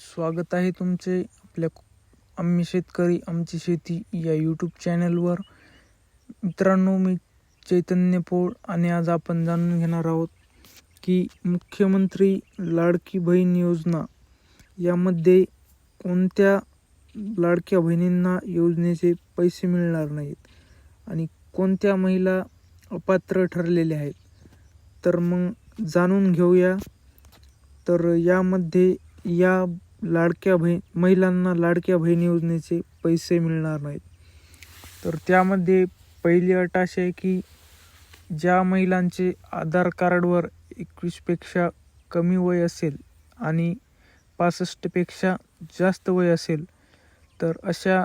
स्वागत आहे तुमचे आपल्या आम्ही शेतकरी आमची शेती या यूट्यूब चॅनलवर मित्रांनो मी चैतन्य पोळ आणि आज आपण जाणून घेणार आहोत की मुख्यमंत्री लाडकी बहीण योजना यामध्ये कोणत्या लाडक्या बहिणींना योजनेचे पैसे मिळणार नाहीत आणि कोणत्या महिला अपात्र ठरलेल्या आहेत. तर मग जाणून घेऊया. तर यामध्ये या लाडक्या बहीण महिलांना लाडक्या बहीण योजनेचे पैसे मिळणार नाहीत. तर त्यामध्ये पहिली अट अशी आहे की ज्या महिलांचे आधार कार्डवर एकवीसपेक्षा कमी वय असेल आणि पासष्टपेक्षा जास्त वय असेल तर अशा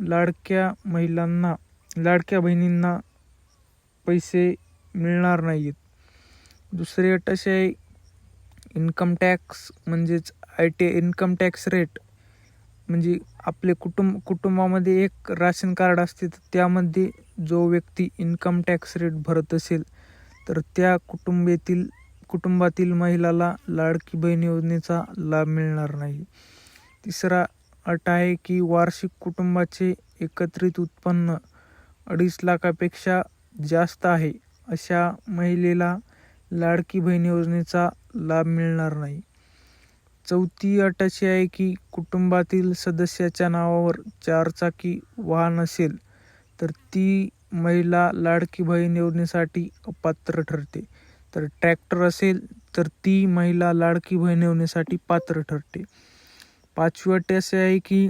लाडक्या महिलांना लाडक्या बहिणींना पैसे मिळणार नाहीत. दुसरी अट अशी आहे इन्कम टॅक्स म्हणजेच I T income tax rate म्हणजे आपले कुटुंब कुटुंबामध्ये एक राशन कार्ड असते तर त्यामध्ये जो व्यक्ती इन्कम टॅक्स रेट भरत असेल तर त्या कुटुंबातील कुटुंबातील महिलाला लाडकी बहीण योजनेचा लाभ मिळणार नाही. तिसरा अट आहे की वार्षिक कुटुंबाचे एकत्रित उत्पन्न अडीच लाखापेक्षा जास्त आहे अशा महिलेला लाडकी बहीण योजनेचा लाभ मिळणार नाही. चौथी अट अशी आहे की कुटुंबातील सदस्याच्या नावावर चारचाकी वाहन असेल तर ती महिला लाडकी बहीण योजनेसाठी अपात्र ठरते. तर ट्रॅक्टर असेल तर ती महिला लाडकी बहीण येवण्यासाठी पात्र ठरते. पाचवी अट अशी आहे की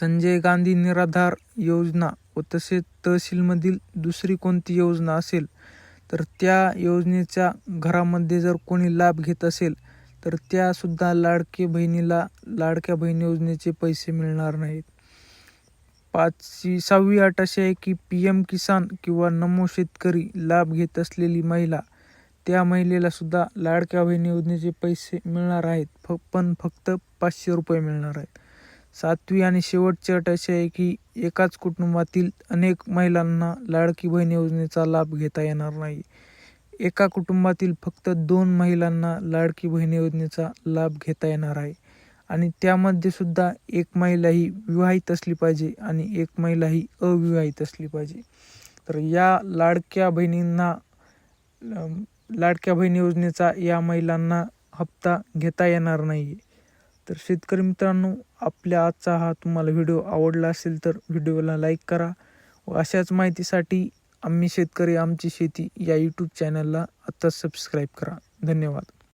संजय गांधी निराधार योजना व तसेच तहसीलमधील दुसरी कोणती योजना असेल तर त्या योजनेच्या घरामध्ये जर कोणी लाभ घेत असेल तर त्यासुद्धा लाडके बहिणीला लाडक्या बहीण योजनेचे पैसे मिळणार नाहीत. पाचवी सहावी अट अशी आहे की पी एम किसान किंवा नमो शेतकरी लाभ घेत असलेली महिला त्या महिलेला सुद्धा लाडक्या बहीण योजनेचे पैसे मिळणार आहेत. फ पण फक्त पाचशे रुपये मिळणार आहेत. सातवी आणि शेवटची अट अशी आहे की एकाच कुटुंबातील अनेक महिलांना लाडकी बहीण योजनेचा लाभ घेता येणार नाही. एका कुटुंबातील फक्त दोन महिलांना लाडकी बहीण योजनेचा लाभ घेता येणार आहे. आणि त्यामध्ये सुद्धा एक महिला ही विवाहित असली पाहिजे आणि एक महिला ही अविवाहित असली पाहिजे. तर या लाडक्या बहिणींना लाडक्या बहीण योजनेचा या महिलांना हप्ता घेता येणार नाही आहे तर शेतकरी मित्रांनो आपल्या आजचा हा तुम्हाला व्हिडिओ आवडला असेल तर व्हिडिओला लाईक करा व अशाच माहितीसाठी आम्ही शेतकरी आमची शेती या यूट्यूब चॅनलला आत्ताच सबस्क्राईब करा. धन्यवाद.